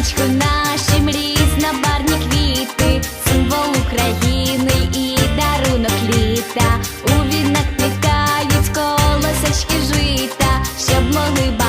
сонечку, наші мрії, знабарні квіти, символ України і дарунок літа. У вінах плітають колосочки жита, щоб могли.